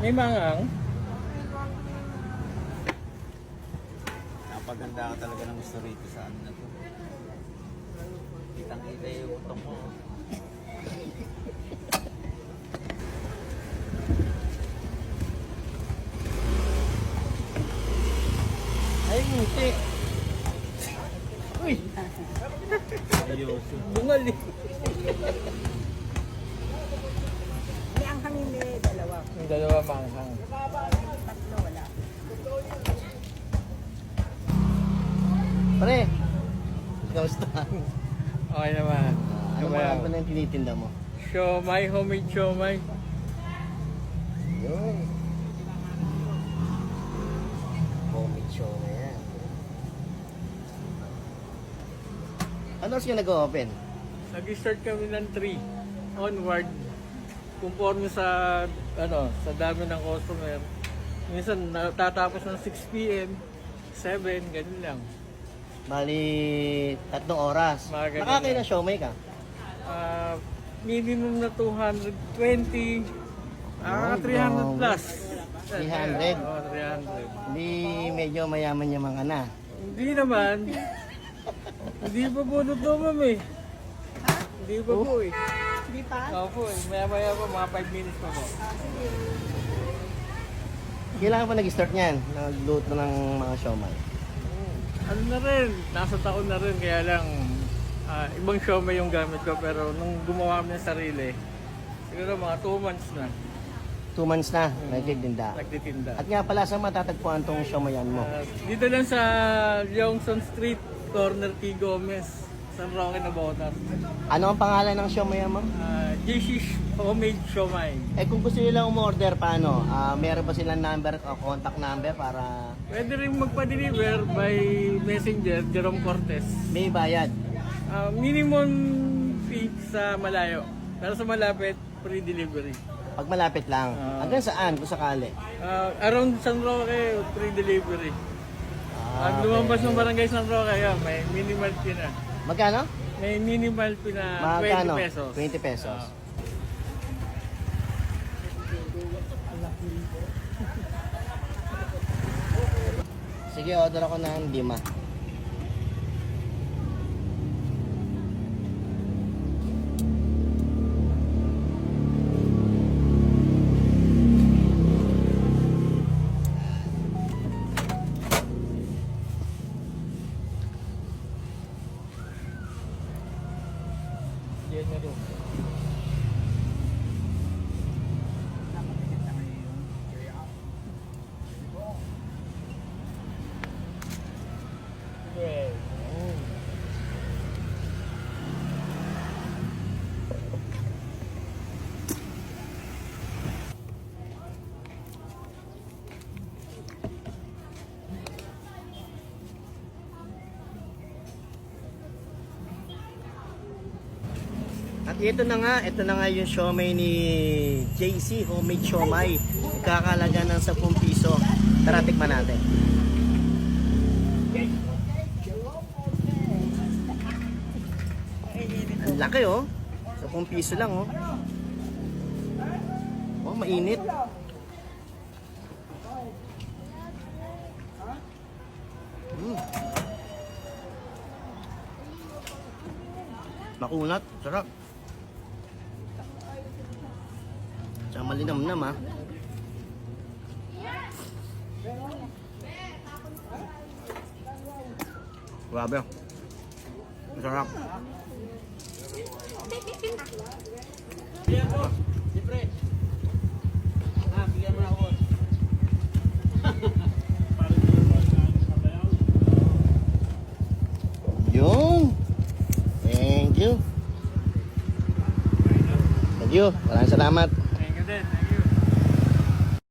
May mangang. Napaganda ka talaga ng gusto rito sa ano na to. Kitang kita yung utok mo. Ay, ngiti. Uy, Seryoso. bungal eh. May ang hangin may dalawa. Yung manghang. Tatlo wala. Pare, kamusta? Okay naman. Ano Diba? mga ba na yung tinitinda mo? Siomay, homemade siomay. Yun. Homemade show na yan. Ano oras ka nag-open? Nag-start kami ng 3 onward. Conforme sa ano, sa dami ng customer. Minsan natatapos ng 6 p.m., 7, ganun lang. Bali, tatlong oras. Mga ganun Nakakailan lang. show may ka? Ah, minimum na 220, ah, Oh, 300 plus. 300? Oo, 300. Hindi medyo mayaman-yaman ka na. Hindi naman. Hindi pa po totoo, ma'am eh. Hindi pa po eh. Di pa? Opo eh. Maya-maya po, mga 5 minutes pa po. Kailangan pa nag-start niyan, nagluto ng mga siomay. Ano na rin, nasa taon na rin, kaya lang ah, ibang siomay yung gamit ko pero nung gumawa kami ng sarili, siguro mga 2 months na Two months na, nagtitinda. nagtitinda. At nga pala, saan matatagpuan tong siomayan mo? Ah, dito lang sa Yongson Street, corner T. Gomez, San Roque, Nabotas. Ano ang pangalan ng siomayan mo? Uh, JC's Homemade Siomay. Eh kung gusto nila umorder, paano? Ah, meron ba silang number o contact number para Pwede rin magpa-deliver by messenger, Jerome Cortez. may bayad? Ah, minimum fee sa malayo. Pero sa malapit, free delivery. Pag malapit lang. Ah. Hanggang saan kung sakali? Ah, around San Roque, free delivery. Pag Ah, lumabas okay. ng barangay San Roque, yan, may minimal fee na. Magkano? May minimal fee na Magkano? 20 pesos. 20 pesos. Ah. Sige, order ako ng lima. Yeah, ito na nga, ito na nga yung siomay ni JC, homemade siomay. Nagkakalaga ng 10 piso. Tara, tikman natin. Ang laki oh. 10 piso lang oh. Oh, mainit. Mm. Makunat, sarap. Malinamnam ha. Grabe. Masarap. Yun. Thank you. Thank you. Maraming salamat.